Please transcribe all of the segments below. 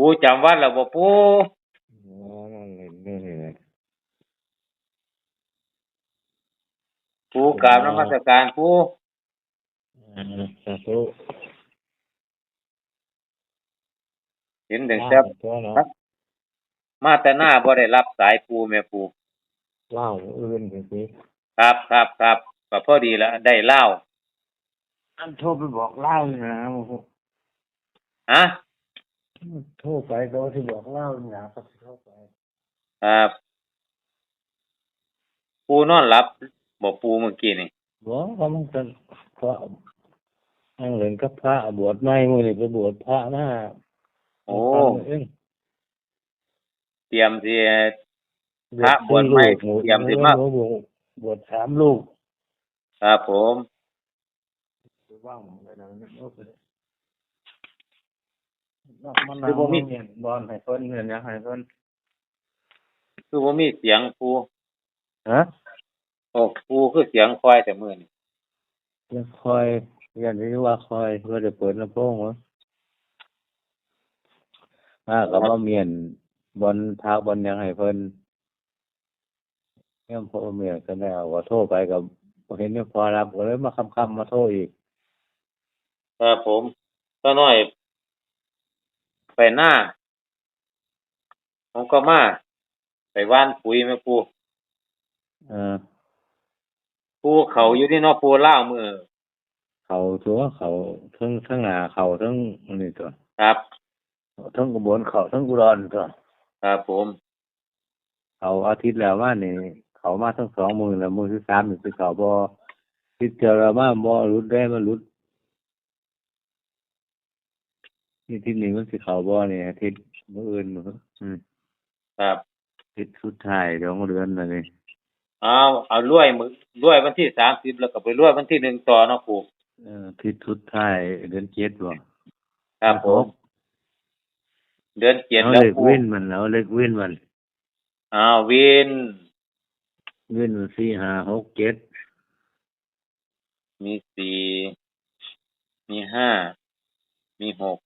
ปูจำวัดแล้วบ่ปูอ๋อนั่นเลยนี่เลยปูกราบนมัสการปูอ่าสาธุเห็นถึงแต่ตัวเนาะมาแต่หน้าบ่ได้รับสายปูแม่ปูเล่าอื่นไปสิครับครับครับก็พอดีแล้วได้เล่าอันโทรไปบอกเล่าเลยนะโอ้โหฮะ โทรไปก็ที่บอกเล่าเลยนะก็โทรไปครับปูนอนหลับบ่ปูเมื่อกี้นี่บอกเขามันจะพระนั่งเล่นกับพระบวชไม่มือนี่ไปบวชพระหน้าโอ้เองเตรียมสิพระบวชใหม่เตรียมสิมาบวชบวชสามลูกครับผมว่างไปแล้วนะ โอเคมันนั่งเงินบอลให้เพิ่นเงินยังให้เพิ่นคือบ่มีเสียงปูฮะโอ้ปูคือเสียงคอยแต่มื้อนี่ยังคอยยันนี้ว่าคอยว่าจะเปิดลำโพงวะมาก็มาเมียนบอลทากบอลยังให้เพิ่นเนี่ยพอเมียนก็ได้เอาว่าโทรไปกับบ่เห็นยังพอรับก็เลยมาคำคำๆมาโทรอีกครับผมก็น้อย ไปหน้าผมก็มาไปว่านปุ๋ยแม่ปูเออปูเขาอยู่ที่เนอปูล่าวมือ เขาตัวเขาทั้งทั้งหนาเขาทั้งอันนี้ตัวครับทั้งกระบวนเขาทั้งกุรอนตัวครับผม เขาอาทิตย์แล้วว่านี่เขามาทั้งสองมือแล้วมือที่สามนี่คือเขาบอพิจารณาบอรุดได้มันรุด นี่ที่นี่มันสิเขาบอเนี่ยอาทิตย์มืออื่นมื้ออืมครับอาทิตย์สุดท้ายเดี๋ยวเดือนน่ะนี่เอาเอารวยมือรวยวันที่สามสิบแล้วก็ไปรวยวันที่หนึ่งต่อเนาะปูเอออาทิตย์สุดท้ายเดือนเจ็ดบ่ครับผมเดือนเจ็ดเอาแล้วเล็กปูเว้นมันเอาเล็กเว้นมันอ้าววินเว้นมันสี่ห้าหกเจ็ดมีสี่มีห้ามีหก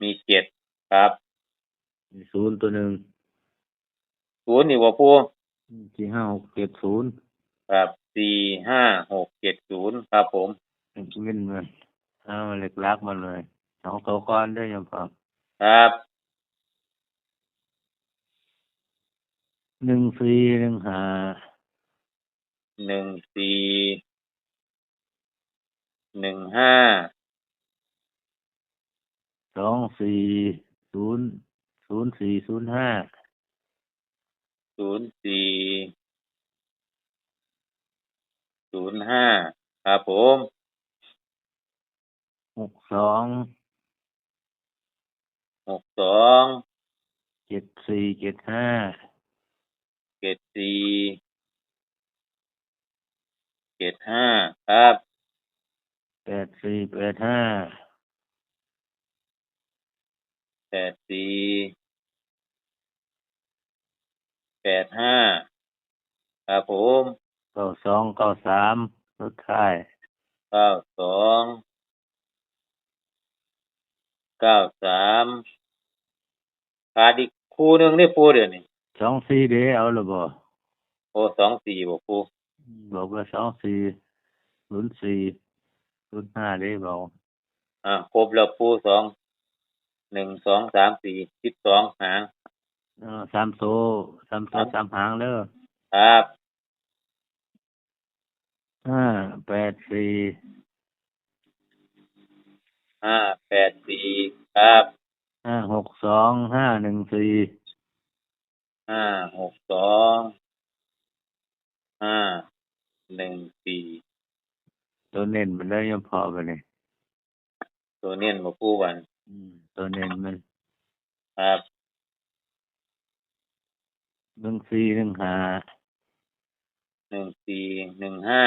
มีเจ็ดครับมีศูนย์ตัวหนึ่งศูนย์นี่ว่าปูสี่ห้าหกเจ็ดศูนย์ครับสี่ห้าหกเจ็ดศูนย์ครับผมเล็กเว้นมันเอาเล็กลักมันเลยเอาเขาก้อนได้ยังพอครับหนึ่งสี่หนึ่งห้าหนึ่งสี่หนึ่งห้า สองสี่ศูนย์ศูนย์สี่ศูนย์ห้าศูนย์สี่ศูนย์ห้าครับผมหกสองหกสองเจ็ดสี่เจ็ดห้าเจ็ดสี่เจ็ดห้าครับแปดสี่แปดห้า แปดสี่แปดห้าครับผมเก้าสองเก้าสามสุดท้ายเก้าสองเก้าสามขาดอีกคู่หนึ่งนี่ปูเดี๋ยวนี้สองสี่เด้เอาหรือบ่โอ้สองสี่บอกปูบอกว่าสองสี่ศูนย์สี่ศูนย์ห้าเด้บอกอ่าครบแล้วปูสอง หนึ่งสองสามสี่สิบสองหางเออสามโซสามโซสามหางเด้อครับห้าแปดสี่ห้าแปดสี่ครับห้าหกสองห้าหนึ่งสี่ห้าหกสองห้าหนึ่งสี่ตัวเน้นมันได้ยังพอไปเลยตัวเนียนมาปูวันอืม ตัวเน้นมันครับหนึ่งสี่หนึ่งห้าหนึ่งสี่หนึ่งห้า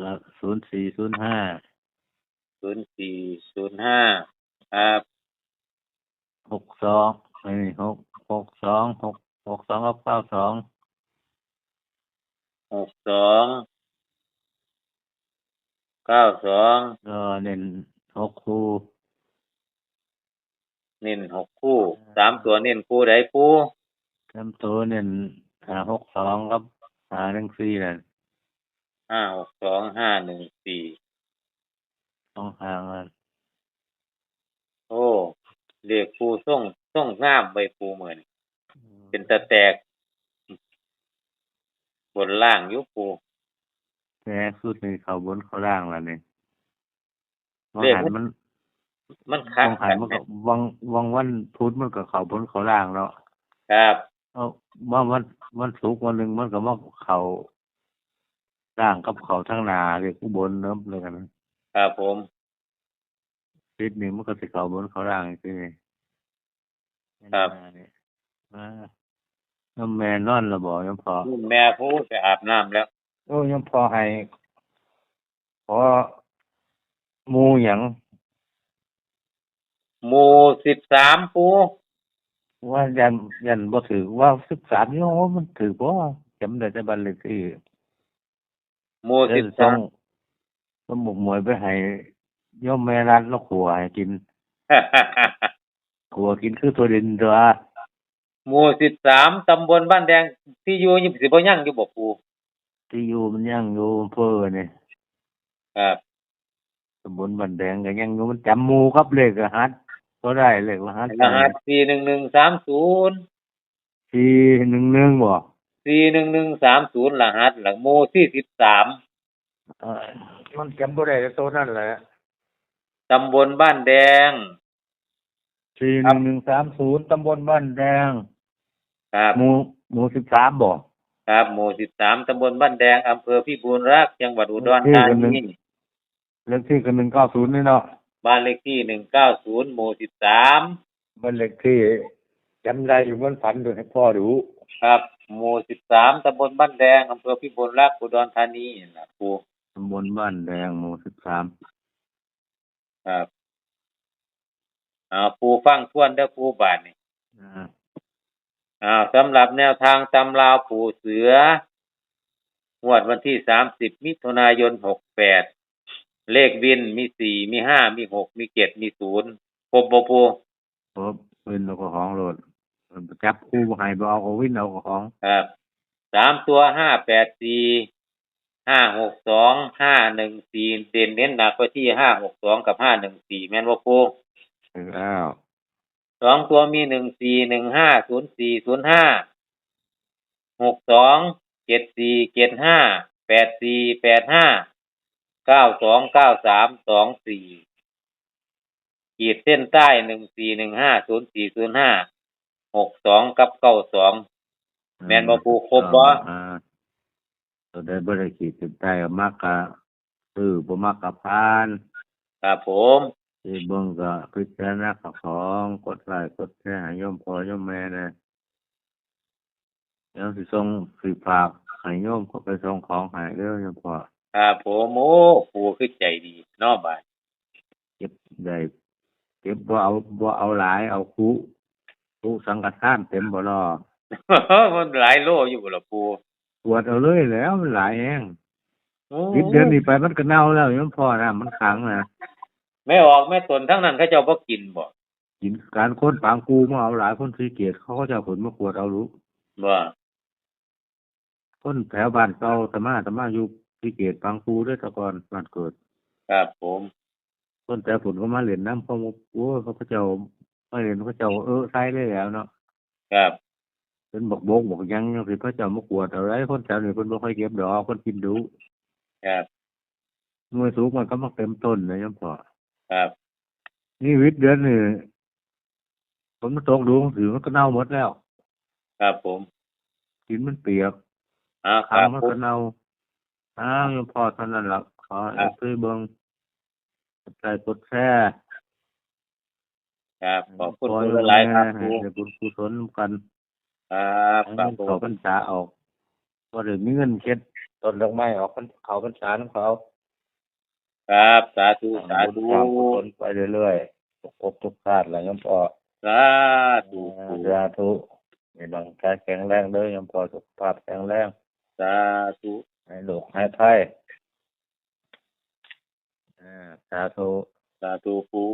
แล้วก็ศูนย์สี่ศูนย์ห้าศูนย์สี่ศูนย์ห้าครับหกสองไอ้หกหกสองหกหกสองกับเก้าสองหกสองเก้าสองก็เน้นหกคู่เน้นหกคู่สามตัวเน้นคู่ใดปูลำตัวเนี่ยหาหกสองครับหาหนึ่งสี่นั่นห้าหกสองห้าหนึ่งสี่สองทางนั่นโอ้เรียกปูส่งส่งงามใบปูเหมือนเป็นตะแตก บนล่างอยุปู แค่สุดนี่เขาบนเขาล่างแล้วนี่วังเรียกหันว่ามันมันวัคักงหักันนมันไหมก็วังวังวันพุธมันก็เขาบนเขาล่างแล้วครับเอาว่าวันวันศุกร์วันหนึ่งมันก็มาเขาล่างกับเขาทั้งหนาเรียกผู้บนเนิ่มเลยกันนะครับผมทิศหนึ่งมันก็จะเขาบนเขาล่างอีกทีนี่ครับนี่มาน้ำแม่นอนระบอกยังพอรุ่นแม่ผู้ไปอาบน้ำแล้ว โอ้ยังพอให้ขอหมูหยังหมู่สิบสามปูว่ายันยันบ่ถือว่าสิบสามนี่โอ้มันถือบ่จำได้แต่บันเลขที่หมู่เดี๋สิยวบต้อสางมต้องหมกหมวยไปให้โย่อมแม่รัดแล้วขัวให้กิน ขัวกินคือตัวดินตัว หมู่สิบสามตำบลบ้านแดงที่อยู่ยี่สิบบ่ยังอยู่บ่ปู ที่อยู่มันยังอยู่อำเภอนี่ครับตำบลบันแดงก็ยังอยู่มันจำหมูครับเลขรหัสก็ได้เลขรหัสรหัสสี่หนึ่งหนึ่งสามศูนย์สี่หนึ่งหนึ่งบ่สี่หนึ่งหนึ่งสามศูนย์รหัสหลังหมู่ที่สิบสามเออมันจำบ่ได้แต่ตัวนั่นแหละตำบลบ้านแดงสี่หนึ่งหนึ่งสามศูนย์ตำบลบ้านแดงครับหมู่หมู่สิบสามบ่ ครับหมู่สิบสามตำบลบ้านแดงอำเภอพิบูลรักษ์จังหวัดอุดรธานีเลขที่ก็หนึ่งเก้าศูนย์นี่เนาะบ้านเลขที่หนึ่งเก้าศูนย์หมู่สิบสามมันเลขที่จำได้อยู่มันฝันดูให้พ่อดูครับ หมู่สิบสามตำบลบ้านแดงอำเภอพิบูลรักษ์อุดรธานีนะปูตำบลบ้านแดงหมู่สิบสามครับอ่าปูฟังทวนเด้อปูบาทนี่อ่า อ่าสำหรับแนวทางตำราวปูเสืองวดวันที่สามสิบมิถุนายนหกแปดเลขบินมีสี่มีห้ามีหกมีเจ็ดมีศูนย์ครบบ่ปูเพราะเป็นเอาของโหลดจับคู่บ่ให้บ่เอาเอาวินเอาของครับสามตัวห้าแปดสี่ห้าหกสองห้าหนึ่งสี่เด่นเน้นหนักไปที่ห้าหกสองกับห้าหนึ่งสี่แม่นบ่ปูถึงแล้ว สองตัวมีหนึ่งสี่หนึ่งห้าศูนย์สี่ศูนย์ห้าหกสองเจ็ดสี่เจ็ดห้าแปดสี่แปดห้าเก้าสองเก้าสามสองสี่ขีดเส้นใต้หนึ่งสี่หนึ่งห้าศูนย์สี่ศูนย์ห้าหกสองกับเก้าสองแม่นบ่ปูครบบ่อ่าตัวได้บ่ได้ขีดเส้นใต้ก็มักกะซื้อบ่มักกะพานครับผม ที่เบิ่งก็พิจารณากับของกดไลค์กดแชร์ให้โยมพ่อโยมแม่นะเดี๋ยวสิส่งสิฝากให้โยมก็ไปส่งของให้เด้อโยมพ่อครับผมโอ้ปูคือใจดีเนาะบาดเก็บได้เก็บบ่เอาบ่เอาหลายเอาคุคุสังฆทานเต็มบ่รอมันหลายโลอยู่บ่ล่ะปูปวดเอาเลยแล้วมันหลายแฮงโอ้คิดเดือนนี้ไปมันก็เน่าแล้วโยมพ่อนะมันขังนะ แม่ออกแม่ตนทั้งนั้นเขาเจ้าบ่กินบ่กินการค้นปางกูมาเอาหลายคนสีเกียรติเขาก็จะเอาผลมาขวดเอารู้บ่คนแถวบ้านเก่าตะมาตะมาอยู่สีเกียรติปางกูด้วยแตะกอนบ้านเกิด ครับผมคนแต่ผลก็มาเล่นน้ำเขาบอกโอ้ยเขาก็เจ้าไม่เล่นเขาเจ้าเออใส่ได้แล้วเนาะครับเป็นบอกโบกบอกหยังยังสิพระเจ้ามากวดเอาไรคนแถวนี้คนบ่ค่อยเก็บดอกคนกินดูครับหน่วยสูงมันก็มาเต็มต้นนะยมพ่อ ครับ นี่วิทย์เดือนนี่ฝนมันตกดูถือมันก็เน่าหมดแล้ว ครับผมกินมันเปียกอ่าคทารังบมันผมก็เน่าอ้าวยมพ่อเท่านั้นล่ะขอครัให้บซื้อเบิ่งใจกดแช่ครับขอบคุณปล่อยคุณหลายๆครับให้ปูได้บุญกุศลกันครับให้ครับเงินผเขามพรรษาออกว่าเดี๋ยวมีเงินเช็ดต้นดอกไม้ออกพรรเขาพรรษาของเขา ครับ สาธุ สาธุบุญความกุศลไปเรื่อยๆทุกภพทุกชาติแหละยมพ่อสาธุปูสาธุมีบางกายแข็งแรงเด้อยมพ่อสุขภาพแข็งแรง สาธุให้ลูกให้ไพ่อ่าสาธุ สาธุปู